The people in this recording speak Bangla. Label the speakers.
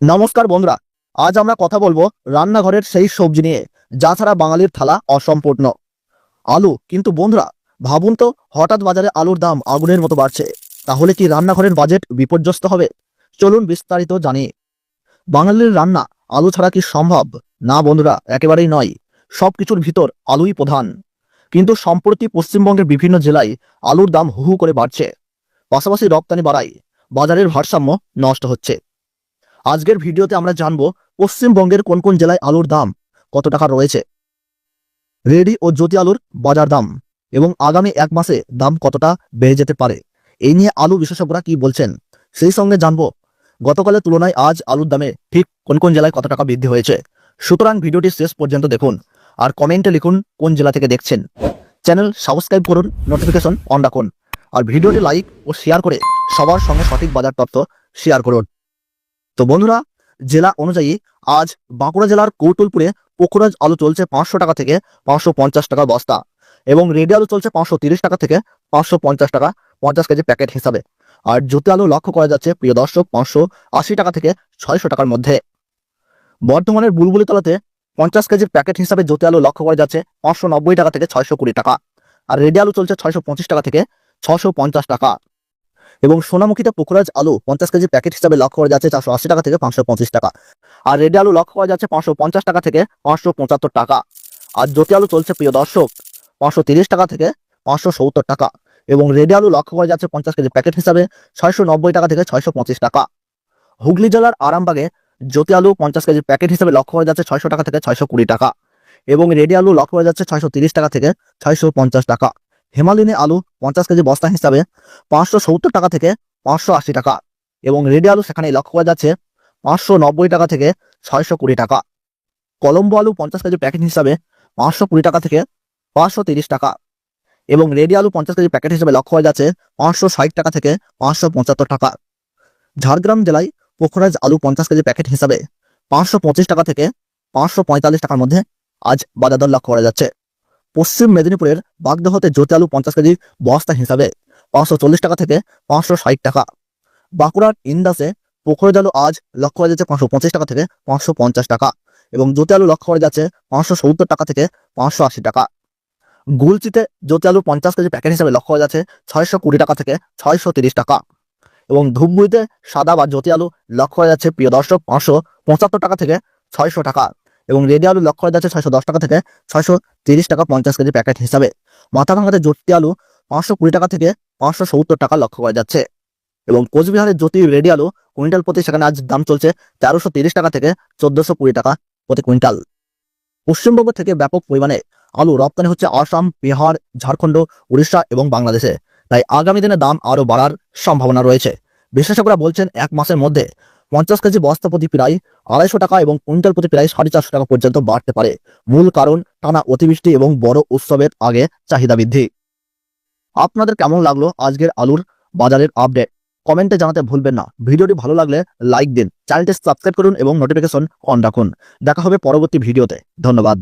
Speaker 1: নমস্কার বন্ধুরা, আজ আমরা কথা বলব রান্নাঘরের সেই সবজি নিয়ে, যা ছাড়া বাঙালির থালা অসম্পূর্ণ। আলু, কিন্তু বন্ধুরা, ভাবুন তো, হঠাৎ বাজারে আলুর দাম আগুনের মতো বাড়ছে। তাহলে কি রান্নাঘরের বাজেট বিপর্যস্ত হবে? চলুন বিস্তারিত জানি। বাঙালির রান্না আলু ছাড়া কি সম্ভব? না বন্ধুরা, একেবারেই নয়। সবকিছুর ভিতর আলুই প্রধান। কিন্তু সম্প্রতি পশ্চিমবঙ্গের বিভিন্ন জেলায় আলুর দাম হু হু করে বাড়ছে। পাশাপাশি রপ্তানি বাড়ায়, বাজারের ভারসাম্য নষ্ট হচ্ছে। আজকের ভিডিওতে আমরা জানব পশ্চিমবঙ্গের কোন কোন জেলায় আলুর দাম কত টাকা রয়েছে। রেডি ও জ্যোতি আলুর বাজার দাম এবং আগামী এক মাসে দাম কতটা বেড়ে যেতে পারে, এই নিয়ে আলু বিশেষজ্ঞরা কি বলছেন সেই সঙ্গে জানব গতকালের তুলনায় আজ আলুর দামে ঠিক কোন কোন জেলায় কত টাকা বৃদ্ধি হয়েছে। সুতরাং ভিডিওটি শেষ পর্যন্ত দেখুন আর কমেন্টে লিখুন কোন জেলা থেকে দেখছেন। চ্যানেল সাবস্ক্রাইব করুন, নোটিফিকেশন অন রাখুন আর ভিডিওটি লাইক ও শেয়ার করে সবার সঙ্গে সঠিক বাজার তথ্য শেয়ার করুন। তো বন্ধুরা, জেলা অনুযায়ী আজ বাঁকুড়া জেলার কৌটলপুরে পোখরাজ আলু চলছে পাঁচশো টাকা থেকে পাঁচশো পঞ্চাশ টাকা বস্তা এবং রেডি আলু চলছে পাঁচশো তিরিশ টাকা থেকে পাঁচশো পঞ্চাশ টাকা পঞ্চাশ কেজি প্যাকেট হিসাবে। আর জ্যোতি আলু লক্ষ্য করা যাচ্ছে, প্রিয় দর্শক, পাঁচশো আশি টাকা থেকে ছয়শো টাকার মধ্যে। বর্ধমানের বুলবুলি তলাতে পঞ্চাশ কেজির প্যাকেট হিসাবে জ্যোতি আলু লক্ষ্য করা যাচ্ছে পাঁচশো নব্বই টাকা থেকে ছয়শো কুড়ি টাকা। আর রেডি আলু চলছে ছয়শো পঁচিশ টাকা থেকে ছশো পঞ্চাশ টাকা। এবং সোনামুখীতে পুকুরাজ আলু পঞ্চাশ কেজি প্যাকেট হিসাবে লক্ষ্য করা যাচ্ছে চারশো আশি টাকা থেকে পাঁচশো পঁচিশ টাকা। আর রেডি আলু লক্ষ্য করা যাচ্ছে পাঁচশো পঞ্চাশ টাকা থেকে পাঁচশো পঁচাত্তর টাকা। আর জ্যোতি আলু চলছে প্রিয় দর্শক পাঁচশো তিরিশ টাকা থেকে পাঁচশো সত্তর টাকা এবং রেডি আলু লক্ষ্য করা যাচ্ছে পঞ্চাশ কেজি প্যাকেট হিসাবে ছয়শো নব্বই টাকা থেকে ছয়শো পঁচিশ টাকা। হুগলি জেলার আরামবাগে জ্যোতি আলু পঞ্চাশ কেজি প্যাকেট হিসাবে লক্ষ্য করা যাচ্ছে ছয়শো টাকা থেকে ছয়শো কুড়ি টাকা এবং রেডি আলু লক্ষ্য করা যাচ্ছে ছয়শো তিরিশ টাকা থেকে ছয়শো পঞ্চাশ টাকা। হেমালিনী আলু পঞ্চাশ কেজি বস্তা হিসাবে পাঁচশো সত্তর টাকা থেকে পাঁচশো আশি টাকা এবং রেডি আলু সেখানে লক্ষ্য করা যাচ্ছে পাঁচশো নব্বই টাকা থেকে ছয়শো কুড়ি টাকা। কলম্বো আলু পঞ্চাশ কেজি প্যাকেট হিসাবে পাঁচশো কুড়ি টাকা থেকে পাঁচশো তিরিশ টাকা এবং রেডি আলু পঞ্চাশ কেজি প্যাকেট হিসেবে লক্ষ্য করা যাচ্ছে পাঁচশো ষাট টাকা থেকে পাঁচশো পঁচাত্তর টাকা। ঝাড়গ্রাম জেলায় পোখরাজ আলু পঞ্চাশ কেজি প্যাকেট হিসাবে পাঁচশো পঁচিশ টাকা থেকে পাঁচশো পঁয়তাল্লিশ টাকার মধ্যে আজ বাজার দর লক্ষ্য করা যাচ্ছে। পশ্চিম মেদিনীপুরের বাগদহতে জ্যোতি আলু পঞ্চাশ কেজি বস্তা হিসাবে পাঁচশো চল্লিশ টাকা থেকে পাঁচশো ষাট টাকা। বাঁকুড়ার ইন্দাসে পোখরাজ আলু আজ লক্ষ্য করা যাচ্ছে পাঁচশো পঁচিশ টাকা থেকে পাঁচশো পঞ্চাশ টাকা এবং জ্যোতি আলু লক্ষ্য করা যাচ্ছে পাঁচশো সত্তর টাকা থেকে পাঁচশো আশি টাকা। গুলচিতে জ্যোতি আলু পঞ্চাশ কেজি প্যাকেট হিসাবে লক্ষ্য করা যাচ্ছে ছয়শো কুড়ি টাকা থেকে ছয়শো তিরিশ টাকা এবং ধূপগুড়িতে সাদা বা জ্যোতি আলু লক্ষ্য করা যাচ্ছে প্রিয় দর্শক পাঁচশো পঁচাত্তর টাকা থেকে ছয়শো টাকা। এবং রেডি আলু লক্ষ্য করা যাচ্ছে ছয়শো দশ টাকা থেকে ছয়শো তিরিশ টাকা পঞ্চাশ কেজি প্যাকেট হিসাবে। মাথাভাঙাতে জ্যোতি আলু পাঁচশো কুড়ি টাকা থেকে পাঁচশো সত্তর টাকা লক্ষ্য করা যাচ্ছে। এবং কোচবিহারের জ্যোতি রেডি আলু কুইন্টাল প্রতি সেখানে আজ দাম চলছে তেরোশো তিরিশ টাকা থেকে চোদ্দশো কুড়ি টাকা প্রতি কুইন্টাল। পশ্চিমবঙ্গ থেকে ব্যাপক পরিমাণে আলু রপ্তানি হচ্ছে আসাম, বিহার, ঝাড়খণ্ড, উড়িষ্যা এবং বাংলাদেশে। তাই আগামী দিনে দাম আরও বাড়ার সম্ভাবনা রয়েছে। বিশেষজ্ঞরা বলছেন এক মাসের মধ্যে পঞ্চাশ কেজি বস্তা প্রতি প্রায় আড়াইশো টাকা এবং কুইন্টাল প্রতি প্রায় সাড়ে চারশো টাকা পর্যন্ত বাড়তে পারে। মূল কারণ, টানা অতিবৃষ্টি এবং বড় উৎসবের আগে চাহিদা বৃদ্ধি। আপনাদের কেমন লাগল আজকের আলুর বাজারের আপডেট? কমেন্টে জানাতে ভুলবেন না। ভিডিওটি ভালো লাগলে লাইক দিন, চ্যানেলটি সাবস্ক্রাইব করুন এবং নোটিফিকেশন অন রাখুন। দেখা হবে পরবর্তী ভিডিওতে। ধন্যবাদ।